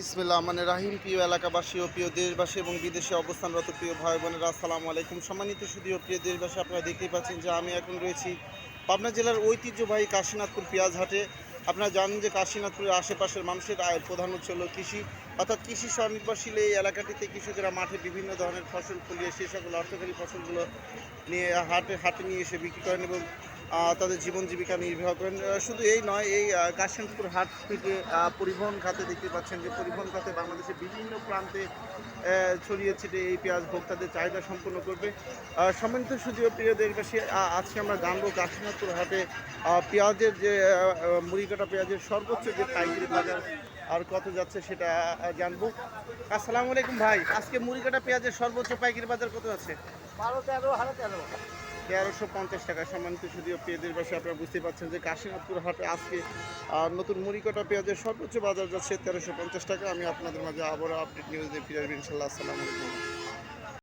বিসমিল্লাহ মানে রাহিম। প্রিয় এলাকাবাসী ও প্রিয় দেশবাসী এবং বিদেশে অবস্থানরত প্রিয় ভাই বোনেরা, আসসালামু আলাইকুম। সম্মানিত শুধু প্রিয় দেশবাসী, আপনারা দেখতেই পাচ্ছেন যে আমি এখন রয়েছি পাবনা জেলার ঐতিহ্যবাহী কাশীনাথপুর পেঁয়াজ হাটে আপনারা জানেন যে কাশীনাথপুরের আশেপাশের মানুষের আয়ের প্রধান উৎস হল কৃষি। অর্থাৎ কৃষি স্বনির্ভরশীল এই এলাকাটিতে কৃষকেরা মাঠে বিভিন্ন ধরনের ফসল ফলিয়ে সেই সকল অর্থকারী ফসলগুলো নিয়ে হাটে হাটে নিয়ে এসে বিক্রি করেন এবং তাদের জীবন জীবিকা নির্বাহ করেন। শুধু এই নয় এই কাশিমপুর হাট থেকে পরিবহন খাতে দেখতে পাচ্ছেন যে পরিবহন খাতে বাংলাদেশের বিভিন্ন প্রান্তে ছড়িয়ে ছিটে এই পেঁয়াজ ভোক্তাদের চাহিদা সম্পূর্ণ করবে। সম্মানিত শুধু প্রিয় দেশবাসী আজকে আমরা জানব কাশীনাথপুর হাটে পেঁয়াজের যে আহ, মুড়িকাটা পেঁয়াজের সর্বোচ্চ যে পাইকারি বাজার আর কত যাচ্ছে সেটা জানব। আসসালামু আলাইকুম ভাই আজকে মুড়িকাটা পেঁয়াজের সর্বোচ্চ পাইকারি বাজার কত আছে? বারো তেরো হাজার তেরো। তেরোশো পঞ্চাশ টাকা সম্মানিত শুধু পেঁয়াজের বাসে। আপনারা বুঝতে পারছেন যে কাশীনাথপুর হাটে আজকে নতুন মুড়িকটা পেঁয়াজের সর্বোচ্চ বাজার যাচ্ছে তেরোশো পঞ্চাশ টাকা। আমি আপনাদের মাঝে আবারও আপডেট নিউজ দিয়ে ফিরে আসবেন ইনশাল্লাহ আসসালামু আলাইকুম।